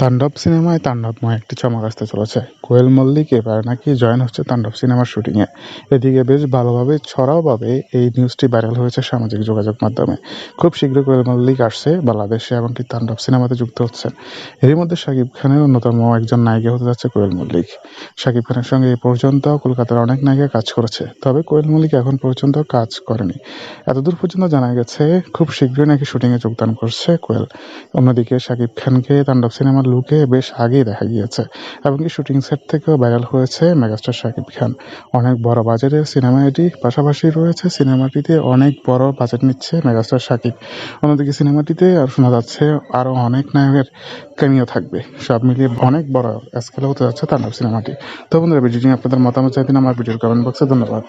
তাণ্ডব সিনেমায় তাণ্ডবময় একটি চমক আসতে চলেছে। কোয়েল মল্লিক এবার নাকি জয়েন হচ্ছে তাণ্ডব সিনেমার শুটিংয়ে। এদিকে বেশ ভালোভাবে, ছড়াওভাবে এই নিউজটি ভাইরাল হয়েছে সামাজিক যোগাযোগ মাধ্যমে। খুব শীঘ্রই কোয়েল মল্লিক আসছে বাংলাদেশে, এমনকি তাণ্ডব সিনেমাতে যুক্ত হচ্ছেন। এরই মধ্যে শাকিব খানের অন্যতম একজন নায়িকা হতে যাচ্ছে কোয়েল মল্লিক। শাকিব খানের সঙ্গে এ পর্যন্ত কলকাতার অনেক নায়িকা কাজ করেছে, তবে কোয়েল মল্লিক এখন পর্যন্ত কাজ করেনি। এতদূর পর্যন্ত জানা গেছে, খুব শীঘ্রই নাকি শুটিংয়ে যোগদান করছে কোয়েল। অন্যদিকে শাকিব খানকে তাণ্ডব সিনেমার লুকে বেশ আগেই দেখা গিয়েছে। এমনকি শুটিং সেট থেকেও ভাইরাল হয়েছে মেগাস্টার শাকিব খান। অনেক বড় বাজেটের সিনেমা এটি। পাশাপাশি রয়েছে সিনেমাটিতে অনেক বড় বাজেট নিচ্ছে মেগাস্টার শাকিব। অন্যদিকে সিনেমাটিতে আর শোনা যাচ্ছে, আরও অনেক নায়কের কেমিও থাকবে। সব মিলিয়ে অনেক বড় স্কেলে হতে যাচ্ছে তাণ্ডব সিনেমাটি। তো বন্ধুরা, ভিডিওটি আপনাদের মতামত চাইতেন আমার ভিডিওর কমেন্ট বক্সে ধন্যবাদ।